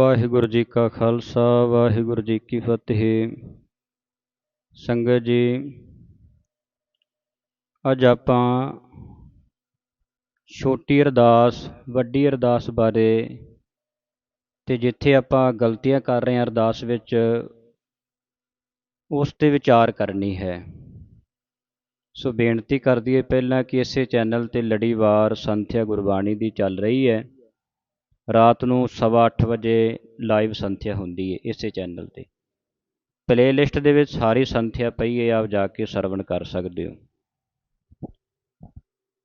ਵਾਹਿਗੁਰੂ ਜੀ ਕਾ ਖਾਲਸਾ, ਵਾਹਿਗੁਰੂ ਜੀ ਕੀ ਫਤਿਹ। ਸੰਗਤ ਜੀ, ਅੱਜ ਆਪਾਂ ਛੋਟੀ ਅਰਦਾਸ, ਵੱਡੀ ਅਰਦਾਸ ਬਾਰੇ ਤੇ ਜਿੱਥੇ ਆਪਾਂ ਗਲਤੀਆਂ ਕਰ ਰਹੇ ਹਾਂ ਅਰਦਾਸ ਵਿੱਚ, ਉਸ ਤੇ ਵਿਚਾਰ ਕਰਨੀ ਹੈ। ਸੋ ਬੇਨਤੀ ਕਰ ਦਈਏ ਪਹਿਲਾਂ ਕਿ ਇਸੇ ਚੈਨਲ ਤੇ ਲੜੀਵਾਰ ਸੰਥਿਆ ਗੁਰਬਾਣੀ ਦੀ ਚੱਲ ਰਹੀ ਹੈ। ਰਾਤ ਨੂੰ ਸਵਾ ਅੱਠ ਵਜੇ ਲਾਈਵ ਸੰਥਿਆ ਹੁੰਦੀ ਹੈ ਇਸੇ ਚੈਨਲ ਤੇ। ਪਲੇਲਿਸਟ ਦੇ ਵਿੱਚ ਸਾਰੀ ਸੰਥਿਆ ਪਈ ਹੈ ਆਪ ਜਾ ਕੇ ਸਰਵਣ ਕਰ ਸਕਦੇ ਹੋ।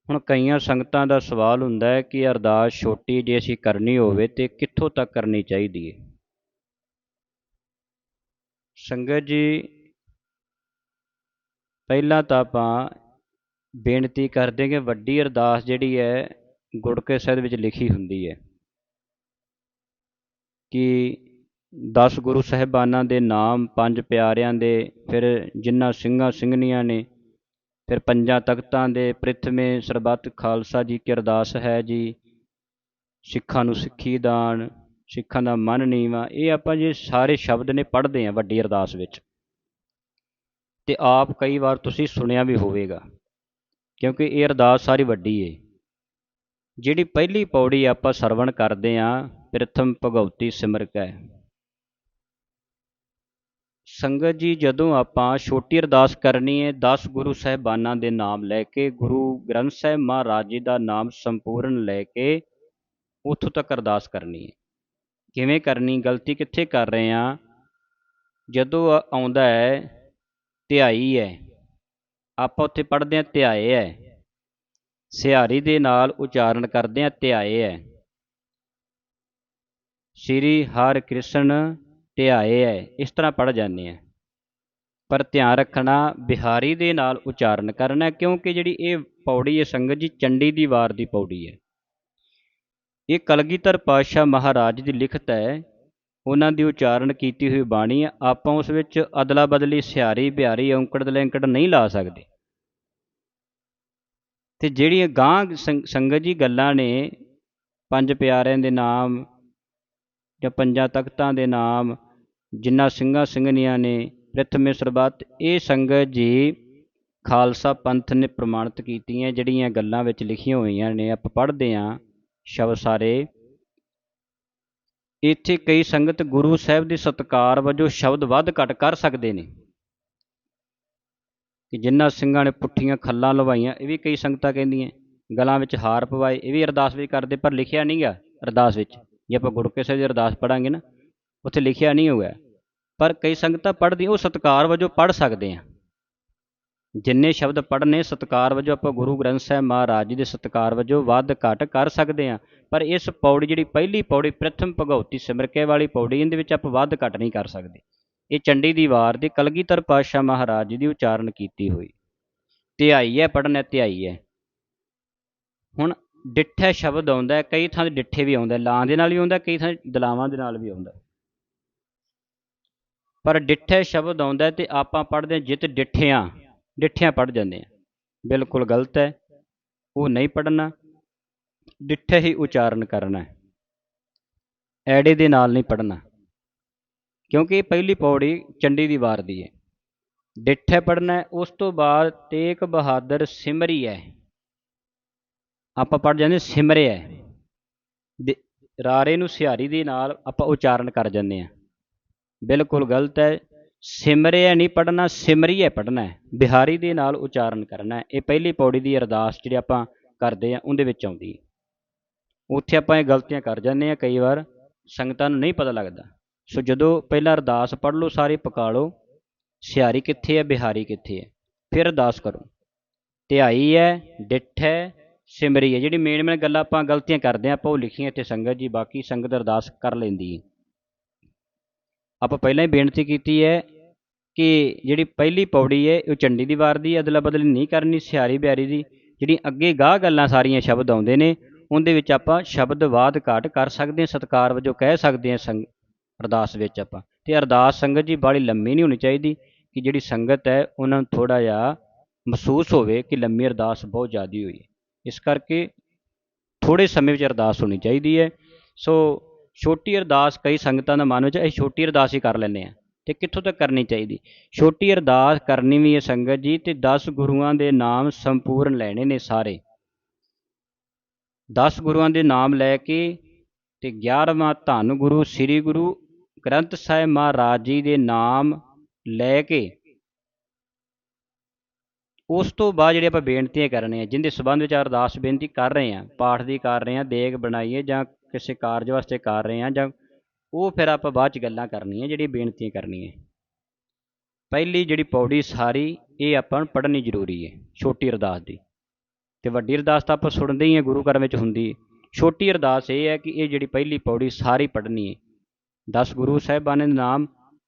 ਹੁਣ ਕਈਆਂ ਸੰਗਤਾਂ ਦਾ ਸਵਾਲ ਹੁੰਦਾ ਹੈ ਕਿ ਅਰਦਾਸ ਛੋਟੀ ਜੇ ਅਸੀਂ ਕਰਨੀ ਹੋਵੇ ਤੇ ਕਿੱਥੋਂ ਤੱਕ ਕਰਨੀ ਚਾਹੀਦੀ ਹੈ ਸੰਗਤ ਜੀ, ਪਹਿਲਾਂ ਤਾਂ ਆਪਾਂ ਬੇਨਤੀ ਕਰਦੇ ਕਿ ਵੱਡੀ ਅਰਦਾਸ ਜਿਹੜੀ ਹੈ ਗੁੜਕੇ ਸਾਹਿਬ ਵਿੱਚ ਲਿਖੀ ਹੁੰਦੀ ਹੈ। ਕਿ ਦਸ ਗੁਰੂ ਸਾਹਿਬਾਨਾਂ ਦੇ ਨਾਮ, ਪੰਜ ਪਿਆਰਿਆਂ ਦੇ, ਫਿਰ ਜਿਨ੍ਹਾਂ ਸਿੰਘਾਂ ਸਿੰਘਣੀਆਂ ਨੇ, ਫਿਰ ਪੰਜਾਂ ਤਖਤਾਂ ਦੇ ਪ੍ਰਿਥਮੇ ਸਰਬੱਤ ਖਾਲਸਾ ਜੀ ਕੀ ਅਰਦਾਸ ਹੈ ਜੀ। ਸਿੱਖਾਂ ਨੂੰ ਸਿੱਖੀ ਦਾਨ, ਸਿੱਖਾਂ ਦਾ ਮਨ ਨੀਵਾ, ਇਹ ਆਪਾਂ ਜੇ ਸਾਰੇ ਸ਼ਬਦ ਨੇ ਪੜ੍ਹਦੇ ਆ ਵੱਡੀ ਅਰਦਾਸ ਵਿੱਚ। ਤੇ ਆਪ ਕਈ ਵਾਰ ਤੁਸੀਂ ਸੁਣਿਆ ਵੀ ਹੋਵੇਗਾ, ਕਿਉਂਕਿ ਇਹ ਅਰਦਾਸ ਸਾਰੀ ਵੱਡੀ ਏ। ਜਿਹੜੀ ਪਹਿਲੀ ਪੌੜੀ ਆਪਾਂ ਸਰਵਣ ਕਰਦੇ ਆ ਪ੍ਰਥਮ ਭਗਉਤੀ ਸਿਮਰਕ ਹੈ ਸੰਗਤ ਜੀ, ਜਦੋਂ ਆਪਾਂ ਛੋਟੀ ਅਰਦਾਸ ਕਰਨੀ ਹੈ 10 ਗੁਰੂ ਸਾਹਿਬਾਨਾਂ ਦੇ ਨਾਮ ਲੈ ਕੇ, ਗੁਰੂ ਗ੍ਰੰਥ ਸਾਹਿਬ ਮਹਾਰਾਜ ਜੀ ਦਾ ਨਾਮ ਸੰਪੂਰਨ ਲੈ ਕੇ ਉੱਥੋਂ ਤੱਕ ਅਰਦਾਸ ਕਰਨੀ ਹੈ ਕਿਵੇਂ ਕਰਨੀ, ਗਲਤੀ ਕਿੱਥੇ ਕਰ ਰਹੇ ਆ? ਜਦੋਂ ਆਉਂਦਾ ਹੈ, ਧਿਆਈ ਹੈ, ਆਪਾਂ ਉੱਥੇ ਪੜ੍ਹਦੇ ਆ, ਧਿਆਏ ਹੈ। ਸਿਹਾਰੀ ਦੇ ਨਾਲ ਉਚਾਰਨ ਕਰਦੇ ਆ, ਧਿਆਏ ਹੈ। ਸ੍ਰੀ ਹਰਿ ਕ੍ਰਿਸ਼ਨ ਧਿਆਏ ਹੈ ਇਸ ਤਰ੍ਹਾਂ ਪੜ ਜਾਂਦੇ ਆ। ਪਰ ਧਿਆਨ ਰੱਖਣਾ ਬਿਹਾਰੀ ਦੇ ਨਾਲ ਉਚਾਰਨ ਕਰਨਾ ਕਿਉਂਕਿ ਜਿਹੜੀ ਇਹ ਪੌੜੀ ਹੈ, ਸੰਗਤ ਜੀ, ਚੰਡੀ ਦੀ ਵਾਰ ਦੀ ਪੌੜੀ ਹੈ। ਇਹ ਕਲਗੀਧਰ ਪਾਤਸ਼ਾਹ ਮਹਾਰਾਜ ਦੀ ਲਿਖਤ ਹੈ। ਉਹਨਾਂ ਦੀ ਉਚਾਰਨ ਕੀਤੀ ਹੋਈ ਬਾਣੀ ਹੈ, ਆਪਾਂ ਉਸ ਵਿੱਚ ਅਦਲਾ ਬਦਲੀ ਸਿਹਾਰੀ, ਬਿਹਾਰੀ, ਔਂਕੜ, ਦਲੈਂਕੜ ਨਹੀਂ ਲਾ ਸਕਦੇ। ਤੇ ਜਿਹੜੀਆਂ ਗਾਂ ਸੰਗਤ ਜੀ ਗੱਲਾਂ ਨੇ, ਪੰਜ ਪਿਆਰਿਆਂ ਦੇ ਨਾਮ ਜਾਂ ਪੰਜਾਂ ਤਖਤਾਂ ਦੇ ਨਾਮ ਜਿਨ੍ਹਾਂ ਸਿੰਘਾਂ ਸਿੰਘਣੀਆਂ ਨੇ ਪ੍ਰਥਮੇ ਸਰਬੱਤ, ਇਹ ਸੰਗਤ ਜੀ ਖਾਲਸਾ ਪੰਥ ਨੇ ਪ੍ਰਮਾਣਿਤ ਕੀਤੀਆਂ, ਜਿਹੜੀਆਂ ਗੱਲਾਂ ਵਿੱਚ ਲਿਖੀਆਂ ਹੋਈਆਂ ਨੇ, ਆਪਾਂ ਪੜ੍ਹਦੇ ਆਂ ਸ਼ਬਦ ਸਾਰੇ। ਇੱਥੇ ਕਈ ਸੰਗਤ ਗੁਰੂ ਸਾਹਿਬ ਦੇ ਸਤਕਾਰ ਵਜੋਂ ਸ਼ਬਦ ਵੱਧ ਘਟ ਕਰ ਸਕਦੇ ਨੇ। ਕਿ ਜਿਨ੍ਹਾਂ ਸਿੰਘਾਂ ਨੇ ਪੁੱਠੀਆਂ ਖੱਲਾਂ ਲਵਾਈਆਂ, ਇਹ ਵੀ ਕਈ ਸੰਗਤਾਂ ਕਹਿੰਦੀਆਂ, ਗਲਾਂ ਵਿੱਚ ਹਾਰ ਪਵਾਏ, ਇਹ ਵੀ ਅਰਦਾਸ ਵੀ ਕਰਦੇ, ਪਰ ਲਿਖਿਆ ਨਹੀਂ ਗਿਆ ਅਰਦਾਸ ਵਿੱਚ। ਜੇ ਆਪਾਂ ਗੁਰਕੇ ਸਾਹਿਬ ਦੀ ਅਰਦਾਸ ਪੜਾਂਗੇ ਨਾ, ਉੱਥੇ ਲਿਖਿਆ ਨਹੀਂ ਹੋਇਆ। ਪਰ ਕਈ ਸੰਗਤਾਂ ਪੜ੍ਹਦੀ, ਉਹ ਸਤਕਾਰ ਵਜੋਂ ਪੜ੍ਹ ਸਕਦੇ ਆ। ਜਿੰਨੇ ਸ਼ਬਦ ਪੜ੍ਹਨੇ, ਸਤਕਾਰ ਵਜੋਂ ਆਪਾਂ ਗੁਰੂ ਗ੍ਰੰਥ ਸਾਹਿਬ ਮਹਾਰਾਜ ਜੀ ਦੇ ਸਤਕਾਰ ਵਜੋਂ ਵੱਧ ਘਟ ਕਰ ਸਕਦੇ ਆ। ਪਰ ਇਸ ਪੌੜੀ ਜਿਹੜੀ ਪਹਿਲੀ ਪੌੜੀ, ਪ੍ਰਥਮ ਭਗਉਤੀ ਸਿਮਰਕੇ ਵਾਲੀ ਪੌੜੀ, ਇਹਦੇ ਵਿੱਚ ਆਪਾਂ ਵੱਧ ਘਟ ਨਹੀਂ ਕਰ ਸਕਦੇ। ਇਹ ਚੰਡੀ ਦੀ ਵਾਰ ਦੀ ਕਲਗੀਧਰ ਪਾਤਸ਼ਾਹ ਮਹਾਰਾਜ ਜੀ ਦੀ ਉਚਾਰਨ ਕੀਤੀ ਹੋਈ। ਧਿਆਈ ਹੈ, ਪੜ੍ਹਨਾ ਧਿਆਈ ਹੈ। ਹੁਣ ਡਿੱਠੇ ਸ਼ਬਦ ਆਉਂਦਾ ਕਈ ਥਾਂ ਤੇ ਡਿੱਠੇ ਵੀ ਆਉਂਦਾ ਲਾਂ ਦੇ ਨਾਲ ਵੀ ਆਉਂਦਾ, ਕਈ ਥਾਂ ਦਲਾਵਾਂ ਦੇ ਨਾਲ ਵੀ ਆਉਂਦਾ ਪਰ ਡਿੱਠੇ ਸ਼ਬਦ ਆਉਂਦਾ ਤੇ ਆਪਾਂ ਪੜ੍ਹਦੇ ਜਿਤ ਡਿੱਠਿਆਂ ਡਿੱਠਿਆਂ ਪੜ ਜਾਂਦੇ ਆ ਬਿਲਕੁਲ ਗਲਤ ਹੈ, ਉਹ ਨਹੀਂ ਪੜਨਾ ਡਿੱਠੇ ਹੀ ਉਚਾਰਨ ਕਰਨਾ ਹੈ। ਐੜੇ ਦੇ ਨਾਲ ਨਹੀਂ ਪੜਨਾ ਕਿਉਂਕਿ ਇਹ ਪਹਿਲੀ ਪੌੜੀ ਚੰਡੀ ਦੀ ਵਾਰ ਦੀ ਹੈ। ਡਿੱਠੇ ਪੜਨਾ ਉਸ ਤੋਂ ਬਾਅਦ ਤੇਗ ਬਹਾਦਰ ਸਿਮਰੀ ਹੈ। ਆਪਾਂ ਪੜ ਜਾਂਦੇ ਸਿਮਰਿਆ ਰਾਰੇ ਨੂੰ ਸਿਹਾਰੀ ਦੇ ਨਾਲ ਆਪਾਂ ਉਚਾਰਨ ਕਰ ਜਾਂਦੇ ਆ ਬਿਲਕੁਲ ਗਲਤ ਹੈ। ਸਿਮਰਿਆ ਨਹੀਂ ਪੜਨਾ ਸਿਮਰੀਏ ਪੜਨਾ ਹੈ। ਬਿਹਾਰੀ ਦੇ ਨਾਲ ਉਚਾਰਨ ਕਰਨਾ ਇਹ ਪਹਿਲੀ ਪੌੜੀ ਦੀ ਅਰਦਾਸ ਜਿਹੜੀ ਆਪਾਂ ਕਰਦੇ ਆ ਉਹਦੇ ਵਿੱਚ ਆਉਂਦੀ ਉੱਥੇ ਆਪਾਂ ਇਹ ਗਲਤੀਆਂ ਕਰ ਜਾਂਦੇ ਆ ਕਈ ਵਾਰ ਸੰਗਤਾਂ ਨੂੰ ਨਹੀਂ ਪਤਾ ਲੱਗਦਾ। ਸੋ ਜਦੋਂ ਪਹਿਲਾਂ ਅਰਦਾਸ ਪੜ ਲਓ, ਸਾਰੇ ਪਕਾ ਲਓ, ਸਿਹਾਰੀ ਕਿੱਥੇ ਹੈ, ਬਿਹਾਰੀ ਕਿੱਥੇ ਹੈ। ਫਿਰ ਅਰਦਾਸ ਕਰੋ। ਧਿਆਈ ਹੈ, ਡਿੱਠ ਹੈ ਸਿਮਰੀ ਹੈ। ਜਿਹੜੀ ਮੇਨ ਮੇਨ ਗੱਲਾਂ ਆਪਾਂ ਗਲਤੀਆਂ ਕਰਦੇ ਆ ਆਪਾਂ ਉਹ ਲਿਖੀਆਂ ਇੱਥੇ ਸੰਗਤ ਜੀ, ਬਾਕੀ ਸੰਗਤ ਅਰਦਾਸ ਕਰ ਲੈਂਦੀ ਹੈ। ਆਪਾਂ ਪਹਿਲਾਂ ਹੀ ਬੇਨਤੀ ਕੀਤੀ ਹੈ ਕਿ ਜਿਹੜੀ ਪਹਿਲੀ ਪੌੜੀ ਹੈ, ਉਹ ਚੰਡੀ ਦੀ ਵਾਰ ਦੀ ਅਦਲਾ ਬਦਲੀ ਨਹੀਂ ਕਰਨੀ ਸਿਆਰੀ ਬਿਆਰੀ ਦੀ। ਜਿਹੜੀ ਅੱਗੇ ਗਾਹ ਗੱਲਾਂ ਸਾਰੀਆਂ ਸ਼ਬਦ ਆਉਂਦੇ ਨੇ, ਉਹਦੇ ਵਿੱਚ ਆਪਾਂ ਸ਼ਬਦ ਵਾਦ ਘਾਟ ਕਰ ਸਕਦੇ ਹਾਂ, ਸਤਕਾਰ ਵਜੋਂ ਕਹਿ ਸਕਦੇ ਹਾਂ ਸੰਗ, ਅਰਦਾਸ ਵਿੱਚ ਆਪਾਂ। ਤੇ ਅਰਦਾਸ ਸੰਗਤ ਜੀ ਬਾਲੀ ਲੰਮੀ ਨਹੀਂ ਹੋਣੀ ਚਾਹੀਦੀ ਕਿ ਜਿਹੜੀ ਸੰਗਤ ਹੈ, ਉਹਨਾਂ ਨੂੰ ਥੋੜਾ ਜਿਹਾ ਮਹਿਸੂਸ ਹੋਵੇ ਕਿ ਲੰਮੀ ਅਰਦਾਸ ਬਹੁਤ ਜ਼ਿਆਦੀ ਹੋਈ ਹੈ। ਇਸ ਕਰਕੇ ਥੋੜੇ ਸਮੇਂ ਵਿੱਚ ਅਰਦਾਸ ਹੋਣੀ ਚਾਹੀਦੀ ਹੈ। ਸੋ ਛੋਟੀ ਅਰਦਾਸ ਕਈ ਸੰਗਤਾਂ ਦਾ ਮਨ ਵਿੱਚ ਇਹ ਛੋਟੀ ਅਰਦਾਸ ਹੀ ਕਰ ਲੈਂਦੇ ਆ ਤੇ ਕਿੱਥੋਂ ਤੱਕ ਕਰਨੀ ਚਾਹੀਦੀ? ਛੋਟੀ ਅਰਦਾਸ ਕਰਨੀ ਵੀ ਹੈ ਸੰਗਤ ਜੀ ਤੇ 10 ਗੁਰੂਆਂ ਦੇ ਨਾਮ ਸੰਪੂਰਨ ਲੈਣੇ ਨੇ ਸਾਰੇ। 10 ਗੁਰੂਆਂ ਦੇ ਨਾਮ ਲੈ ਕੇ ਤੇ 11ਵਾਂ ਧੰਨ ਗੁਰੂ, ਸ੍ਰੀ ਗੁਰੂ ਗ੍ਰੰਥ ਸਾਹਿਬ ਮਹਾਰਾਜ ਜੀ ਦੇ ਨਾਮ ਲੈ ਕੇ ਉਸ ਤੋਂ ਬਾਅਦ ਜਿਹੜੇ ਆਪਾਂ ਬੇਨਤੀਆਂ ਕਰਨੇ ਆ ਜਿੰਦੇ ਸਬੰਧ ਵਿੱਚ ਅਰਦਾਸ ਬੇਨਤੀ ਕਰ ਰਹੇ ਆ ਪਾਠ ਦੀ ਕਰ ਰਹੇ ਆ ਦੇਗ ਬਣਾਈਏ ਜਾਂ ਕਿਸੇ ਕਾਰਜ ਵਾਸਤੇ ਕਰ ਰਹੇ ਆ ਜਾਂ ਉਹ ਫਿਰ ਆਪਾਂ ਬਾਅਦ ਚ ਗੱਲਾਂ ਕਰਨੀਆਂ ਜਿਹੜੀ ਬੇਨਤੀਆਂ ਕਰਨੀਆਂ। ਪਹਿਲੀ ਜਿਹੜੀ ਪੌੜੀ ਸਾਰੀ, ਇਹ ਆਪਾਂ ਨੂੰ ਪੜ੍ਹਨੀ ਜ਼ਰੂਰੀ ਹੈ, ਛੋਟੀ ਅਰਦਾਸ ਦੀ। ਤੇ ਵੱਡੀ ਅਰਦਾਸ ਤਾਂ ਆਪਾਂ ਸੁਣਦੇ ਹੀ ਆ ਗੁਰੂ ਘਰ ਵਿੱਚ ਹੁੰਦੀ ਹੈ। ਛੋਟੀ ਅਰਦਾਸ ਇਹ ਹੈ ਕਿ ਇਹ ਜਿਹੜੀ ਪਹਿਲੀ ਪੌੜੀ ਸਾਰੀ ਪੜ੍ਹਨੀ ਹੈ। 10 ਗੁਰੂ ਸਾਹਿਬਾਨਾਂ ਦੇ ਨਾਮ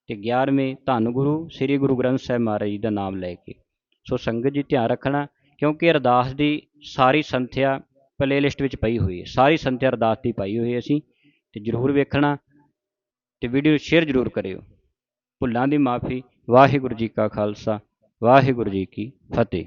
ਤੇ 11ਵੇਂ ਧੰਨ ਗੁਰੂ, ਸ੍ਰੀ ਗੁਰੂ ਗ੍ਰੰਥ ਸਾਹਿਬ ਮਹਾਰਾਜ ਜੀ ਦਾ ਨਾਮ ਲੈ ਕੇ। ਸੋ ਸੰਗਤ ਜੀ ਧਿਆਨ ਰੱਖਣਾ, ਕਿਉਂਕਿ ਅਰਦਾਸ ਦੀ ਸਾਰੀ ਸੰਥਿਆ ਪਲੇਲਿਸਟ ਵਿੱਚ ਪਈ ਹੋਈ ਹੈ। ਸਾਰੀ ਸੰਥਿਆ ਅਰਦਾਸ ਦੀ ਪਾਈ ਹੋਈ ਹੈ ਅਸੀਂ, ਤੇ ਜਰੂਰ ਵੇਖਣਾ ਤੇ ਵੀਡੀਓ ਸ਼ੇਅਰ ਜਰੂਰ ਕਰਿਓ। ਭੁੱਲਾਂ ਦੀ ਮਾਫੀ, ਵਾਹਿਗੁਰੂ ਜੀ ਕਾ ਖਾਲਸਾ, ਵਾਹਿਗੁਰੂ ਜੀ ਕੀ ਫਤਿਹ।